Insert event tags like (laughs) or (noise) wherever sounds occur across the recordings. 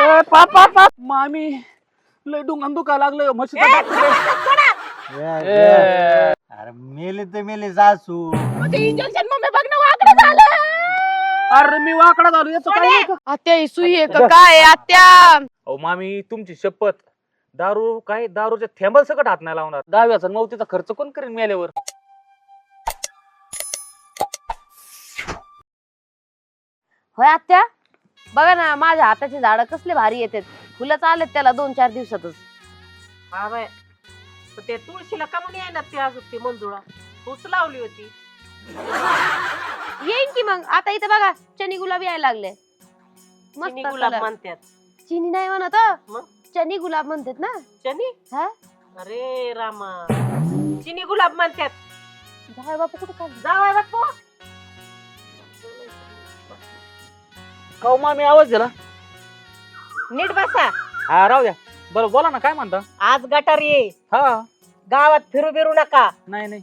ए, पाप पाप पाप. मामी लय डुंगान दुखा लागलं म्हशी अरे मेले तर मेले सासू इंजेक्शन मम्मी बघ ना वाकडं झालं. अरे मी वाकडा झालो याचं काय का? आत्या ही सुई आहे का? काय आहे, आत्या? अहो मामी तुमची शपथ. दारू काय? दारूच्या थेंबल सकट हात नाही लावणार. दहाव्याचा नवतीचा खर्च कोण करेन मेल्यावर? होय आत्या? बघा ना माझ्या हाताची झाडं कसले भारी येतात. फुलंच आलेत त्याला दोन चार दिवसातच. हा बाय. पण ते तुळशीला का म्हणून आहे ना ती अजून ती मंजुळा? तूच लावली होती. येईन की मग. आता इथे बघा चनी गुलाब यायला लागले. चिनी मस्त गुलाब. म्हणतात. चिनी नाही म्हणत मग? चनी गुलाब म्हणतात ना. चनी? हा? अरे रामा. चिनी गुलाब म्हणतात. जाय बापू कुठे? जावाय बापू? काऊ मामी आवाज दिला? नीट बसा. हा राहू द्या. बरं बोला ना काय म्हणता? आज गटार ये हा. गावात फिरू बिरू नका. नाही नाही.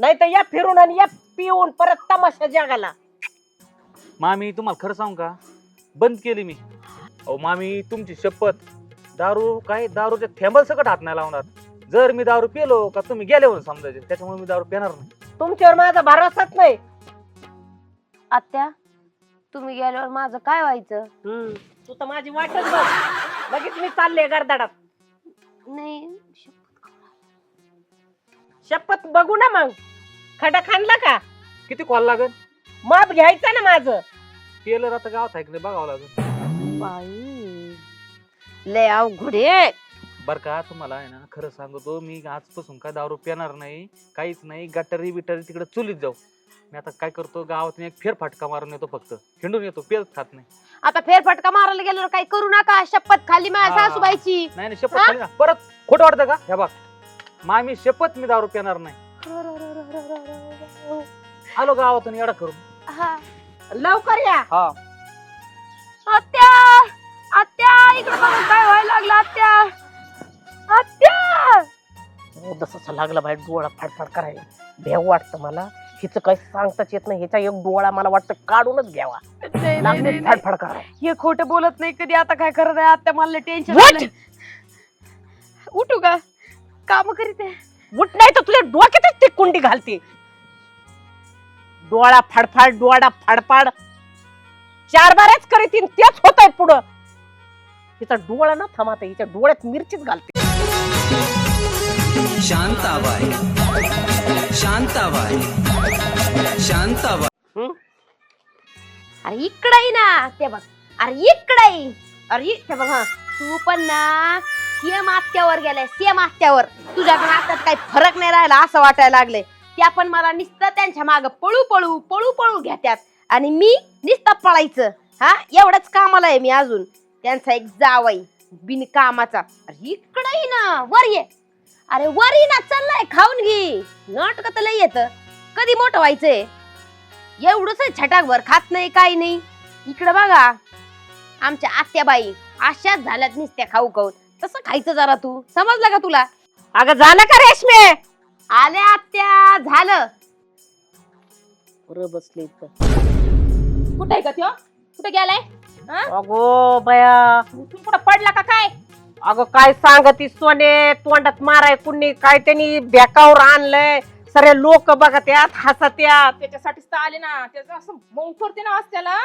नाही तर या फिरून आणि या पिऊन परत तमाशा जगाला. मामी तुम्हाला खरं सांगू का? बंद केली मी. अहो मामी तुमची शपथ. दारू काय? दारूच्या थेंबल सकट हात नाही लावणार. जर मी दारू पिलो का तुम्ही गेले म्हणून समजायचे. त्याच्यामुळे मी दारू पिणार नाही. तुमच्यावर माझा भरोसाच नाही. आत्या तुम्ही गेल्यावर माझं काय व्हायचं? हम्म, तू तर माझी वाटच बघ. लगेच मी चालले गर्दाडात नाही शपथ बघू ना मग. खडा खाणला का? किती कॉल लागेल माप घ्यायचं ना माझं. टेलर आता गावात आहे की नाही बघावं लागेल बाई लय अवघड आहे. बर का तुम्हाला आहे ना खरं सांगतो मी आजपासून काय दारू पिणार नाही काहीच नाही गटारी बिटारी तिकडे चुलीत जाऊ. मी आता काय करतो गावातून एक फेर फाटका मारून येतो फक्त. हिंडून येतो पेत खात नाही. आता फेरफटका मारायला गेल्यावर काही करू नका शपथ खाली माझ्या हा. सासूबाईची. नाही नाही शपथ खाली ना परत खोटं वाटतं का? ह्या बघ. मामी शपथ मी दारू पिणार नाही. आलो गावातून एवढा करून. हा. लवकर या. हा. आत्या आत्या इकडे बघा काय व्हायला लागलं आत्या? आत्या! जसं लागला बाहेर डोळा फाडफाड करायला. भेव वाटतं मला. हिचं काही सांगताच येत नाही. ह्याचा एक डोळा मला वाटतं काढूनच घ्यावा. नाही, नाही, लागले नाही, नाही. फाडफाड करायला हे खोटं बोलत नाही कधी आता काय करत आहे आत्या मला टेन्शन? उठू का? काम करीत आहे. उठ नाही तर तुझ्या डोक्यातच ती कुंडी घालते. डोळा फाडफाड डोळा फाडफाड. चार बाऱ्याच करीतीन तेच होत आहे पुढं. हिचा डोळा ना थांबत हिच्या डोळ्यात मिरचीच घालते. शांताबाई. शांताबाई. शांताबाई. अरे इकडे ना ते बघ. अरे इकडे अरे ते बघ हा. तू पण ना सेम आत्यावर गेलाय सेम आत्यावर. तुझ्या पण आत्यात काही फरक नाही राहिला असं वाटायला लागले त्या पण मला नुसतं त्यांच्या माग पळू पळू पळू पळू घेत्यात. आणि मी नुसतं पळायचं. हा एवढंच कामाला आहे मी अजून. त्यांचा एक जावाई बिन कामाचा अरे इकडे ना वर ये. अरे वर ना चाललाय खाऊन घे. नाटक तर लय येत कधी मोठं व्हायचंय? एवढंच आहे छटाकभर खात नाही काही नाही. इकडं बघा आमच्या आत्याबाई अशाच झाल्यात नुसत्या खाऊ खाऊन. तसं खायचं जरा तू. समजलं का तुला? अगं झालं का रेशमे? आले आत्या झालं. बरं बसले कुठे आहे का त्यो? कुठे गेलाय? अगो बया. कुठं पडला का काय? अगं काय सांगती सोने तोंडात माराय कुणी काय त्यांनी बेकावर आणलंय? सगळे लोक बघत यात हसत यात त्याच्यासाठीच तर आले ना. त्याचं असं मऊ करते ना आज त्याला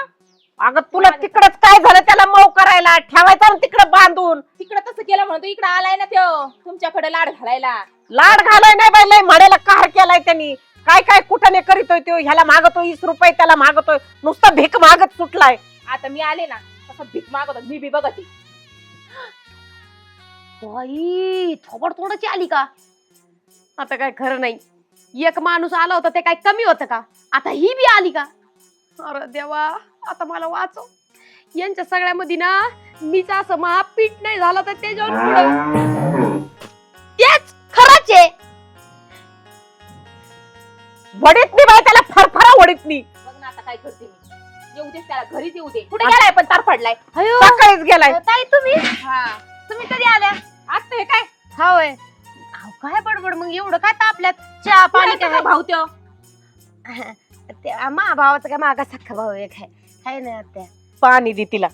अगं तुला तिकडच काय झालं? त्याला मऊ करायला. ठेवायचं ना तिकडं बांधून. तिकडे तसं केलं म्हणतो इकडे आलाय ना त्यो. तुमच्याकडे लाड घालायला. लाड घालाय नाही बाई लय म्हणायला कार केलाय त्यांनी. काय काय कुठं नाही करीतोय तो ह्याला मागतोय वीस रुपये त्याला मागतोय. नुसतं भीक मागत सुटलाय. आता मी आले ना तसं भीक मागत मी बी बघते. बाई थोबड तोडाची आली का? आता काय खरं नाही. एक माणूस आला होता ते काय कमी होतं का? आता ही बी आली का? अरे देवा आता मला वाचव. यांच्या सगळ्यामध्ये ना मीच असं महापीठ नाही झाला तर त्याच्यावर पुढं. तेच खरंच आहे. वडीत नाही बाई त्याला फरफरा वडीत नाही. बघ ना आता काय करते मी. येऊ दे त्याला घरीच येऊ दे. कुठे गेलाय पण तार पडलाय? सकाळीच गेलाय. ताई तुम्ही? हा. तुम्ही कधी आल्या? आता हे काय? हा होय अहो, काय बडबड? मग एवढं काय तापल्यात चहा पाणी पाणी काय? भाऊ त्यो? (laughs) ते मा भावाचा काय मागा सख्खा भाऊ एक आहे. हाय ना त्या. पाणी दे तिला.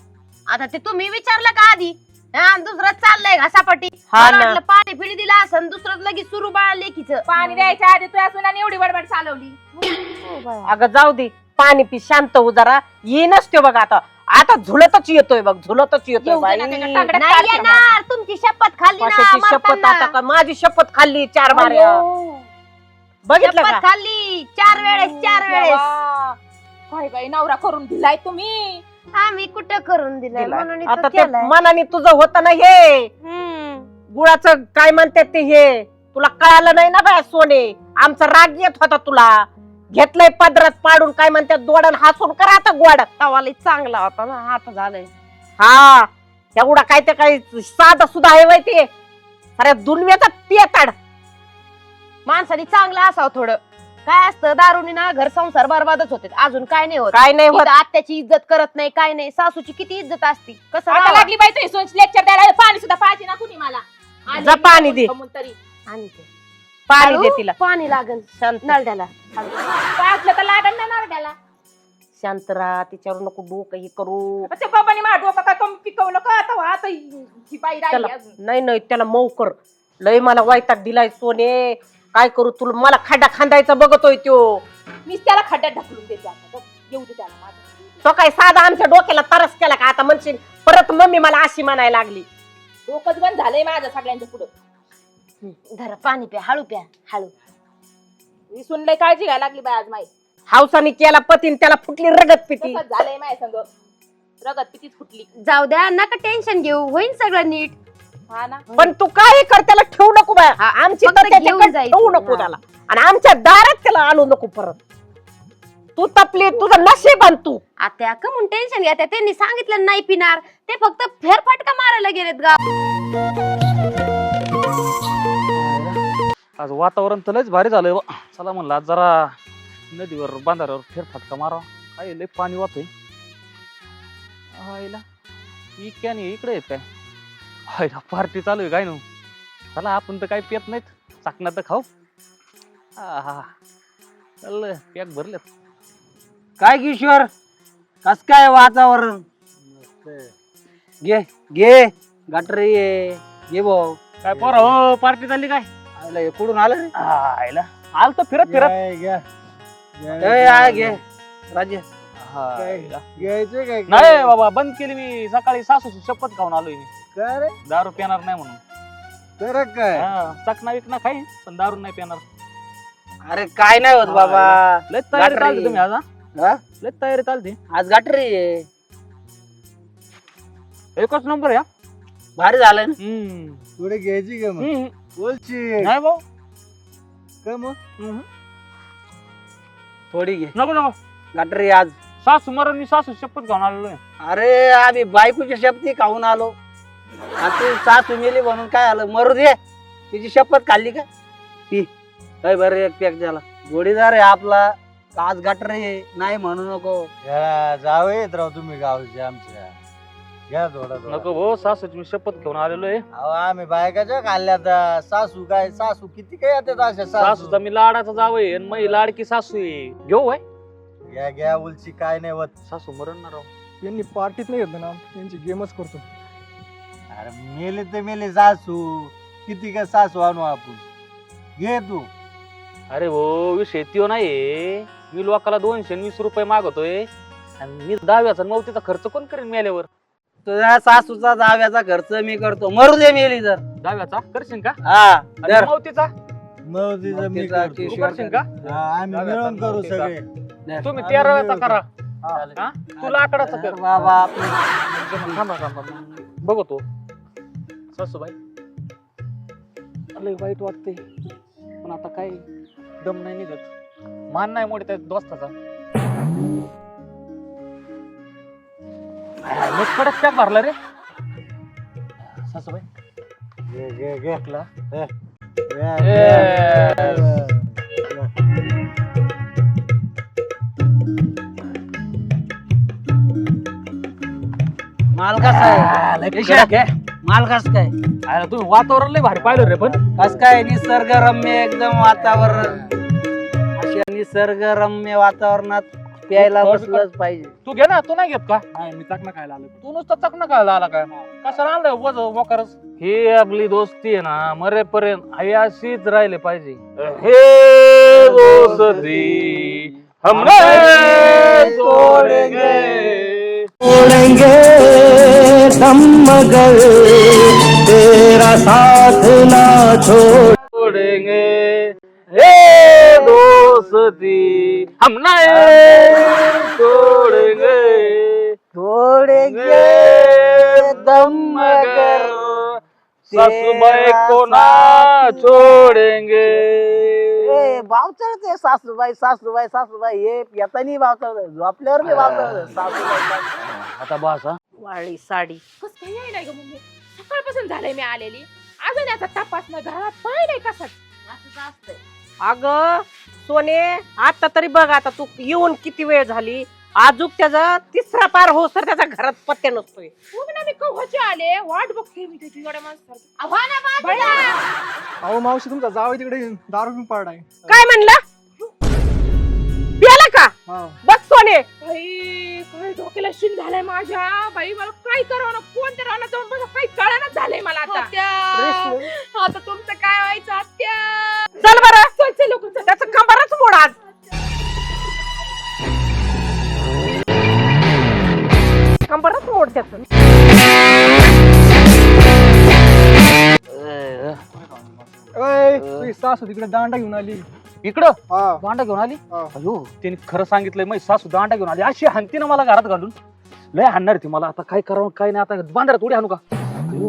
आता ते तुम्ही विचारलं का आधी? हा दुसरं चाललंय घासापट्टी हा मला ना. वाटलं पाणी पिढी दिला असं दुसरं लगेच सुरू बाळा लेकीच. पाणी द्यायच्या आधी तुझ्या सुनाने एवढी बडबड चालवली. अगं जाऊ दे. पाणी पी शांत हो जरा. येईनच ते बघ आता. आता झुलतच येतोय बघ झुलतच येतोय बाई. नाही येणार. तुमची शपथ खाल्ली ना कशाची शपथ मरताना. आता का? माझी शपथ खाल्ली चार मार्या बघितलं शपथ का? खाल्ली. चार वेळेस चार वेळेस. देवा. काय बाई नवरा करून दिलाय तुम्ही? आम्ही कुठं करून दिलं दिलाय. म्हणून आता ते केलंय. मनाने तुझं होत ना हे. हम्म. गुळाचं काय म्हणतात ते हे? तुला कळालं नाही ना बाय सोने? आमचा राग येत होता तुला. घेतलंय पदरात पाडून काय म्हणतात दोडन हसून करा आता गोड. तवाला चांगला होता ना आता झालंय. हा एवढा काय ते काय साधा सुद्धा आहे वय ते. अरे दुनियाचा पेताड माणसाने चांगलं असावं थोडं. काय असतं दारुनी ना घर संसार बरबादच होते. अजून काय नाही होत. काय नाही होत. इथं आत्याची इज्जत करत नाही काय नाही. सासूची किती इज्जत असती. कसं आता राहावं? लागली बाई तुझी लेक्चर द्यायला. पाणी सुद्धा पाहिजे ना कुणी मला. जा पाणी दे. आणि ते. पाणी दे तिला. पाणी लागल शांत. नळद्याला पाजलं तर ना शांत राहा तिच्यावर नको डोकं हे करू. ते बाबांनी माझं डोकं काय कमी पिकवलं का? आता आता ही बाई राहिली त्याला अजून. नाही नाही त्याला मऊ कर. लय मला वैताग दिलाय सोने. काय करू तुला? मला खड्डा खांदायचा बघतोय त्यो. मीच त्याला खड्ड्यात ढकलून देते आता. बघ, येऊ दे त्याला माझं. तो काय साधा आमच्या डोक्याला तरस केला का? आता म्हणशील परत मम्मी मला अशी म्हणायला लागली. डोकंच बंद झालंय माझं सगळ्यांच्या पुढं. धरा पाणी प्या हळू प्या हळू. मी सुनलंय काळजी घ्यायला लागली बाई आज माई. हावसाने केला पतीन त्याला फुटली रगत पिती. तसंच झालंय माय संग. रगत पितीच फुटली. जाऊ द्या नका टेन्शन घेऊ. होईन सगळं नीट. हा ना. पण तू काही कर त्याला ठेवू नको बाय. हा, आमची फक्त तर त्याच्याकडे घेऊन जायचं. ठेवू नको हा. त्याला. आणि आमच्या दारात त्याला आणू नको परत. तू तपली तुझं नशीब आण तू. आता का म्हणून टेन्शन घ्या त्यांनी सांगितलं नाही पिणार. ते फक्त फेरफटका मारायला गेलेत गाव आज वातावरण तर लयच भारी झालंय बा. चला म्हणलं आज जरा नदीवर बांधाऱ्यावर फेरफटका मारा काय लय पाणी वाहतंय? आईला इतक्या आणि इकडे आहेत काय? आईला पार्टी चालू आहे काय ना चला आपण तर काही पेत नाहीत. चाकणं तर खाऊ. हा चाललं पॅक भरलेत. काय किशोर? कस काय वातावरण? घे घे. गटरी ये घे भाऊ. काय पोरा हो पार्टी चालली काय? हे कुठून आलं रे? आईला आल तर फिरत फिरत. ए, आ, घे. राजे. आईला. घ्यायचे काय नाही बाबा बंद केली मी. सकाळी सासूची शपथ खाऊन आलोय मी. काय रे? दारू पिणार नाही म्हणून. तर काय? हा, चकना विकना खाईन पण दारू नाही पिणार. अरे काय नाही होत बाबा. लय तयारी गाठरी. चालते तुम्ही आज हा? हा? लय तयारी चालते. आज गटरी ये एकच नंबर या भारी झालं ना. हम्म. थोडी घ्यायची का मग? हम्म. बोलची नाही भाऊ. का मग. थोडी घे. नको नको. गटरी आज. सासू मरण मी सासू शपथ घेऊन आलेलो आहे. अरे आम्ही बायकोची शपथी खाऊन आलो. आणि तू सासू मेली म्हणून काय आलं? मरू दे. तिची शपथ खाल्ली का? पी. काय बरं एक पॅक झाला जोडीदार आहे आपला. आज गटरे नाही म्हणू नको. या जावं येत राव तुम्ही गावचे आमच्या. घ्या थोडा थोडा. नको भाऊ सासूची मी शपथ घेऊन आलेलो आहे. अहो आम्ही बायकाच्या खाल्ल्या आता सासू काय सासू किती काय येतात अशा सासूचा सासू मी लाडाचा जावय आणि मी लाडकी सासू आहे. घेऊ वय घ्या घ्या उलची काय नाही होत. सासू मरण ना राव. यांनी पार्टीत नाही घेतलं ना यांची गेमच करतो. अरे मेले तर मेले सासू. किती काय सासू आणू आपण? घे तू. अरे भाऊ विषय त्यो नाही मी लोकाला दोनशे वीस रुपये मागवतोय आणि मी दहाव्याचा नवतीचा खर्च कोण करेन मेल्यावर? तुझ्या सासूचा जाव्याचा खर्च मी करतो. मरू दे मेली जर. दहाव्याचा करशील का? हा आणि दर नवतीचा मग तिचं मी तिचा करतो. तू करशील का? हा, आम्ही मिळून करू सगळे. तुम्ही तेराव्याचा करा. चालेल. हा? तू लाकडाचा कर. बाबा आपलं थांबा थांबा. बघतो सासूबाई. लय वाईट वाटते पण आता काय? दम नाही निघत. मान नाही मोठे त्या दोस्ताचा. मग कडक पॅक भरला रे सासूबाई घे घे घे टाकला. हे. घ्या, Yes. घ्या. माल कसा लय कडक आहे. माल कस काय अरे तुम्ही वातावरण लय भारी पाहिलं रे पण कस काय निसर्गरम्य एकदम वातावरण अशा निसर्गरम्य वातावरणात प्यायला तू- बसलंच पाहिजे. तू घे ना तू नाही घेत का? नाही मी चकना खायला आलो. तू नुसतं चकना खायला आला का कशाला आणलं वज वकारच ही आपली दोस्ती आहे ना मरेपर्यंत आई अशीच राहिले पाहिजे. हे दोस्ती हम नहीं तोडेंगे. छोड़ेंगे दम मगर तेरा साथ ना छोड़ तोडेंगे. हे दोस्ती हम नहीं तोडेंगे। थोडेंगे दम मगर सासूबाई को ना छोडेंगे। ए, भाव चढते सासूबाई सासूबाई सासूबाई हे येतानी चढते झोपल्यावर मी सासूबाई सासूबाई. आता बस हा वाळी साडी. कस काय याय नाही ग मम्मी? सकाळपासून झालंय मी आलेली. अजून याचा तपास ना घरात पाय नाही कसा अग सोने आता तरी बघ आता तू येऊन किती वेळ झाली? आजूक त्याचा तिसरा पार हो तर त्याचा घरात पत्ते नसतोय. मग ना मी कव्हाचे आले वाट बघते मी तुझी एवढ्या माणसासारखी. अहो मावशी तुमचा जावं तिकडे दारू पिऊन पडलाय काय म्हणलं? बघ सोने. बाई काय डोक्याला शिन झालाय माझ्या. बाई मला काय करावं ना कोणत्या रानात जाऊन बघा काही कळानच झालंय मला आता. आता तुमचं काय व्हायचं आत्या? चल बरं. चल चल लवकर चल. त्याचं कंबरच मोड आज. कंबरच मोड त्याचं. सासू तिकडे दांडा घेऊन आली. इकडं? हा. दांडा घेऊन आली? हा. अयो त्यांनी खरं सांगितलंय माझी सासू दांडा घेऊन आली. अशी हानती ना मला घरात घालून. लय हाणणार ती मला. आता काय करावं काय नाही. आता बांधारात उडी हाणू का?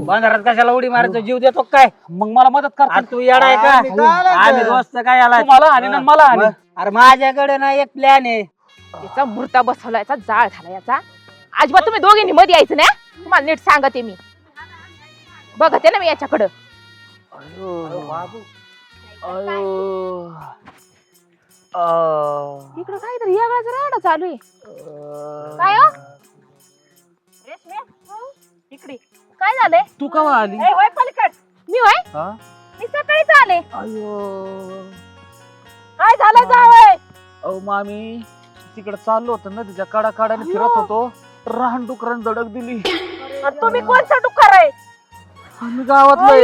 बांधारात कशाला उडी मारायचं? जीव देतो काय? मग मला मदत कर. तू येडा आहे आम्ही का काय आला आम्ही तर? दोस्त काय आला मला आणि ना मला आणि. अरे माझ्याकडे ना एक प्लॅन आहे. याचा मूर्ता बसवला याचा जाळ झाला याचा अजिबात तुम्ही दोघींनी मध्ये यायचं ना? तुम्हाला नीट सांगते मी. बघते ना मी याच्याकडं. इकडं काहीतरी राडा चालू आहे. काय हो? इकडे. काय झालंय? तू कवा आली? ए, होय पलीकड. मी होय? हा? मी सकाळीच आले. काय झालं जावय अहो मामी तिकडे चाललो होतो नदीच्या काडा काड्याने फिरत होतो. राहण डुकरान धडक दिली. तुम्ही कोणचा डुक्कर आहे? आम्ही गावातलं आहे.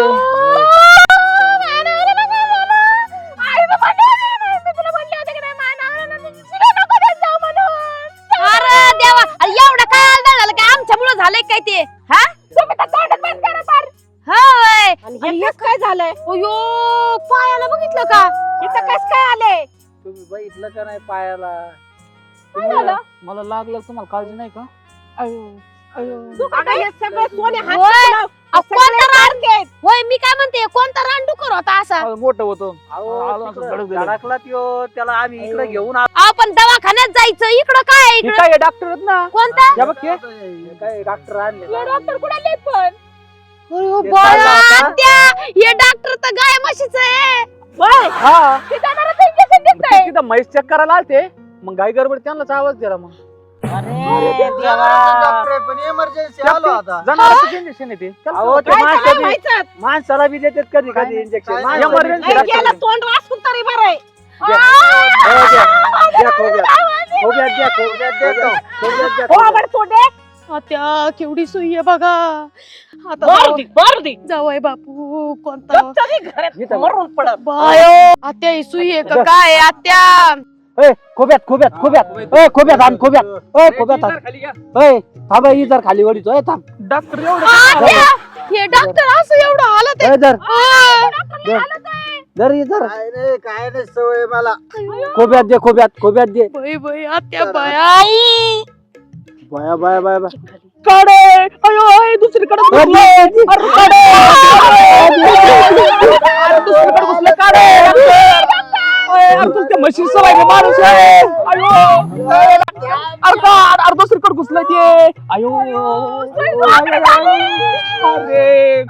आणि हे कसं काय झालंय? अयो पायाला बघितलं का? इथं कस काय आले? तुम्ही बघितलं का नाही पायाला? तुम्हाला- मला लागलं तुम्हाला काळजी नाही का? हे सगळे सोने हात. अहो, कोणता रान. होय मी काय म्हणते कोणता रानडुकर होता असा? अहो, मोठं होतं. अहो, आलो असं तिकडं धडक दिलं. धडकला त्यो त्याला आम्ही इकडे घेऊन आलो. आपण दवाखान्यात जायचं इकडं काय आहे हे इकडं? काय डॉक्टर आहेत ना? कोणता? या बघ हे. हे काय डॉक्टर आणले डॉक्टर कुणाले पण? हे डॉक्टर तर गाय म्हशीच आहे. हा. तिथं म्हैस चेक करायला आलते. मग गाई गडबड त्यांनाच आवाज दिला मग. अरे देवा. डॉक्टर आहे, पण इमर्जन्सी आलो आता. जनावरांचं इंजेक्शन येते? अहो ते काय माणसं झालं बी- माहितीये? माणसाला बी देतात कधी काय कधी नाही. इंजेक्शन काय माणसाला नाही. बी Emergency नाही, देतात. गेलं तोंड वाचून तरी बरं आहे. हो, हो केवढी सुई आहे बघा. मारू दे मारू दे. जावय बापू कोणता? घरात इथं मरून पडत बायो आत्या ही सुई आहे का काय आहे, आत्या? ए, खोब्यात खोब्यात खोब्यात. ए खोब्यात. आण खोब्यात. ए खोब्यात आण. ए थांब ही जर खाली वडीतो ए थांब. डॉक्टर एवढं आत्या हे डॉक्टर असं एवढं हालत ए जर. आहे जर. ही जर काय नाही काय नाही सवय मला? खोब्यात दे खोब्यात खोब्यात दे. बाई बाई आत्या बाय आई. बाया बाया बाया बाया. काढे. अयो आई दुसरीकडे घुसलं. अरे, काढे. अरे, दुसरीकडे घुसलं, काढे. अय, अरे, तू म्हशीचं सवय माणूस आहे. अयो अरे काढ. अरे दुसरीकडे घुसलं ते. अयो अरे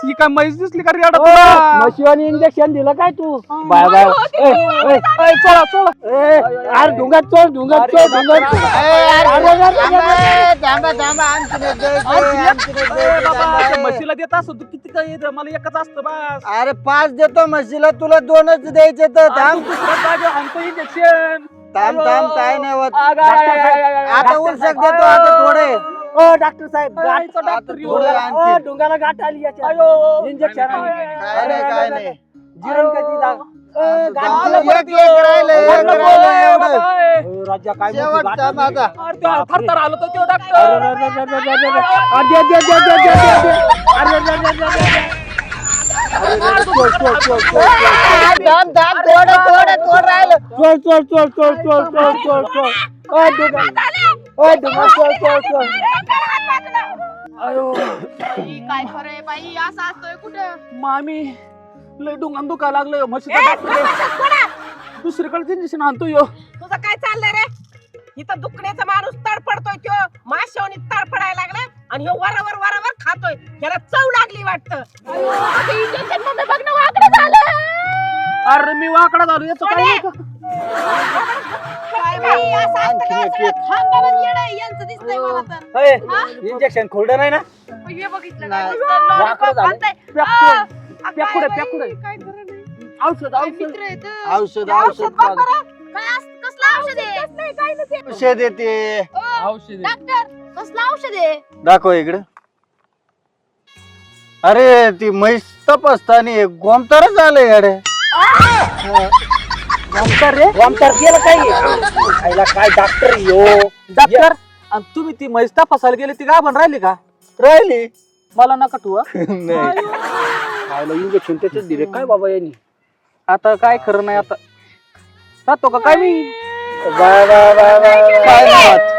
ती काय म्हैस दिसली का रेडा तुला? मशिवानी इंजेक्शन दिलं काय तू? बाय हो, बाय ए, ए, ए, चला चला. ए, अरे ढुंगात चोर ढुंगात चोर ढुंगात चोर. अरे, अरे, अरे, थांबा थांबा थांबा. म्हशीला देत असतो तू किती काय येतं? मला एकच असतं बस. अरे पाच देतो म्हशीला तुला दोनच द्यायचे तर थांब. दुसऱ्या जागेवर हाणतो इंजेक्शन थांब थांब काय नाही होत आग, आग, आग, आग, आग, आग. आता उलसक देतो आता थोडे ओ डॉक्टर साहेब गाठ आईचा डॉक्टर येऊ. थोडे ओ, ढुंगाला गाठ आली याच्या अयो. इंजेक्शन आहे. काय नाही काय नाही जिरण कधी दाग ए, गाठ झालं, आलं एक एक राहिलं एक लागलं राहिलं बोलाय, एवढं बाबा. ए, राजा काय म्हणतो, शेवट गाठ थांब आली. आता अरे, तो थरथर आलो तर तो अरे, डॉक्टर अरे, अरे, अरे, अरे, अरे, अरे, अरे. अरे, दे, दे, दे, दे, दे, दे, दे. अरे, अरे, अरे, अरे, अरे, अरे. अरे, अरे, अरे, चोर, चोर, चोर, चोर, चोर. थांब थांब थोडं थोडं थोडं राहिलं चोर, चोर, चोर, चोर, चोर, चोर, चोर, चोर. ओ, ढुंगा. ओ, ढुंगा, चोर, चोर, चोर. बाई, काय खरंय बाई असं असतोय कुठं मामी लय डुंगान दुखा लागलं म्हशीचा डॉक्टर दुसरीकडे इंजेक्शन आणतो यो तुझं काय चाललंय रे इथं दुखण्याचा माणूस तडपडतोय तो माशावणी तडपडायला लागला आणि ह्यो वरावर वरावर खातोय याला चव लागली वाटतं इंजेक्शनमध्ये बघ ना वाकडं झालं अरे मी वाकडा झालो याचं काय नाही का? काय बाई असं असतं आणखीन काय एक सगळं खानदानच येडं आहे, यांचं दिसतंय मला तर ए, हा? इंजेक्शन खोललं नाही ना हे बघितलं नाही. का? नुसतं वाकडं lollipop झालं. खाताय. प्याकुळे. आ, आ, प्याकुळे, काय प्याकुळे. बाई, काय खरं नाही. औषध काय औषध मित्र. औषध हे औषध बघ बरं. काय असं- कसलं औषध आहे औषध येते ओ, डॉक्टर कसलं औषध आहे? दाखव इकडे. अरे ती म्हैस तपासतानी गोमतारच आलं अरे वामतार रे? वामतार गेलं काय आईला काय डॉक्टर यो? डॉक्टर आणि तुम्ही ती म्हैस तपासायला गेली ती काय बन राहिली का? राहिली. मला नका ठेवा (laughs) नाही. आईला इंजेक्शन त्याच्यात दिले. काय बाबा यांनी? आता काय खरं नाही आता. जातो का काय मी? Bye bye bye bye.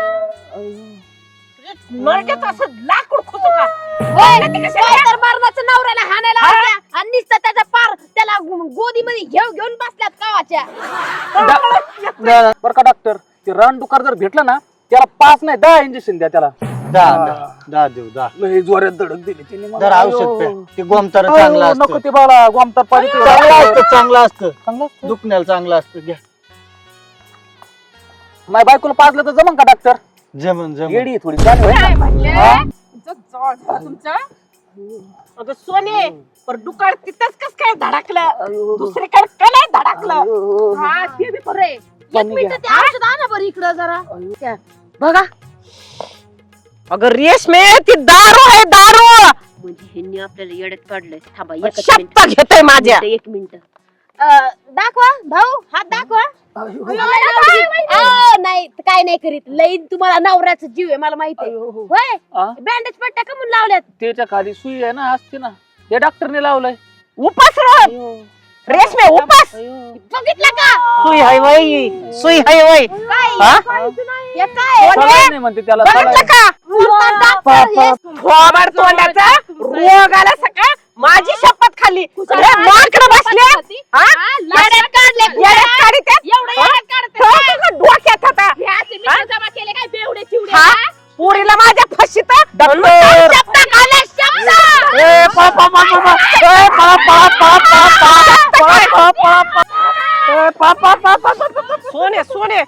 नरड्यात असं लाकूड खुचू का? होय, काय तर मरणाचं नवऱ्याला हाणायला आणि नुसतं त्याचा पार त्याला गोदीमध्ये घेऊ घेऊन बसल्यात कावाच्या. बरं का डॉक्टर ते रानडुकार जर भेटलं ना त्याला पाच नाही दहा इंजेक्शन द्या त्याला. दहा दहा दहा देऊ दहा लय जोरात धडक दिली त्याने मला. जर औषध पे ते गोमतार अयो, चांगलं नको असतं ते बाळा गोमतार पाणी पिऊ. चांगलं असतं चांगलं असतं. चांगलं असतं. दुखण्याला चांगलं असतं. घ्या. बायकोला पाजलं तर जमन का डॉक्टर जमन जमन येडी आहे थोडी. चालू आहे काय. म्हणले? हा? तुमचं जवळ झालं तुमचं? अगं सोने पर दुकाळ तिथंच कस काय धडकलं? दुसरीकडे का नाही धडकलं? हा ते बी खरं आहे. एक मिनिट ते औषध आणा बरं इकडं जरा. त्या- बघा. अगं रेशमे ती दारू आहे दारू. म्हणजे ह्यांनी आपल्याला येड्यात काढलंय थांबा एकच मिनिट. शप्पा घेतोय माझ्या. एक मिनिट. दाखवा भाऊ. हात दाखवा. अहो, नाही काय नाही करीत लई तुम्हाला नवऱ्याचा जीव आहे मला माहिती आहे होय हा? बँडेज पट्ट्या का म्हणून लावल्यात त्याच्याखाली सुई आहे ना असते ना हे डॉक्टरने लावलंय उपास रेशमे उपास बघितलं का सुई हाय वय सुई हाय वय काय हा? हे काय सलाईन नाही म्हणते त्याला बघितलं. का हे? तोंडाचा रोग आला सका माझी शपथ खाल्ली अरे माकडं बसले हा? येड्यात काढले येड्यात काढीत आहेत? एवढं येड्यात काढते ठेव तुझं डोक्यात आता हे असे मित्र जमा केले काय बेवडे चिवडे हा? हा? पुरीला माझ्या फशीत डॉक्टर शब्द शब्द ए. ए. ए. सोने सोने